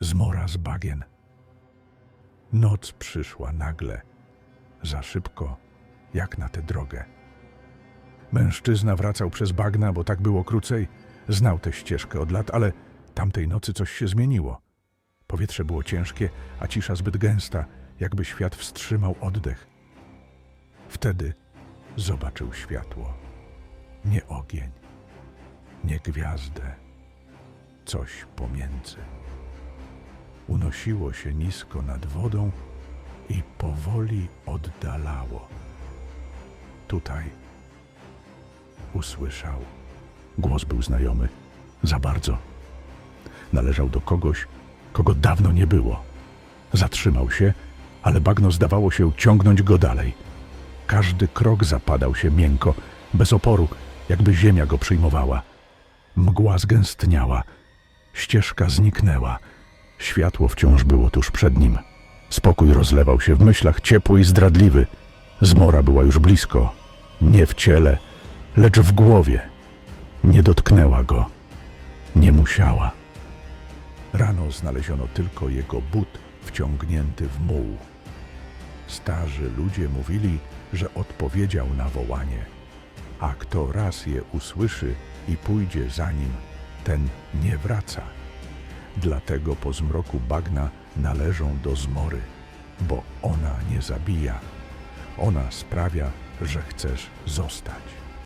Zmora z bagien. Noc przyszła nagle, za szybko, jak na tę drogę. Mężczyzna wracał przez bagna, bo tak było krócej. Znał tę ścieżkę od lat, ale tamtej nocy coś się zmieniło. Powietrze było ciężkie, a cisza zbyt gęsta, jakby świat wstrzymał oddech. Wtedy zobaczył światło. Nie ogień, nie gwiazdę, coś pomiędzy. Unosiło się nisko nad wodą i powoli oddalało. Tutaj usłyszał. Głos był znajomy, za bardzo. Należał do kogoś, kogo dawno nie było. Zatrzymał się, ale bagno zdawało się ciągnąć go dalej. Każdy krok zapadał się miękko, bez oporu, jakby ziemia go przyjmowała. Mgła zgęstniała, ścieżka zniknęła. Światło wciąż było tuż przed nim. Spokój rozlewał się w myślach, ciepły i zdradliwy. Zmora była już blisko, nie w ciele, lecz w głowie. Nie dotknęła go, nie musiała. Rano znaleziono tylko jego but wciągnięty w muł. Starzy ludzie mówili, że odpowiedział na wołanie, a kto raz je usłyszy i pójdzie za nim, ten nie wraca. Dlatego po zmroku bagna należą do zmory, bo ona nie zabija. Ona sprawia, że chcesz zostać.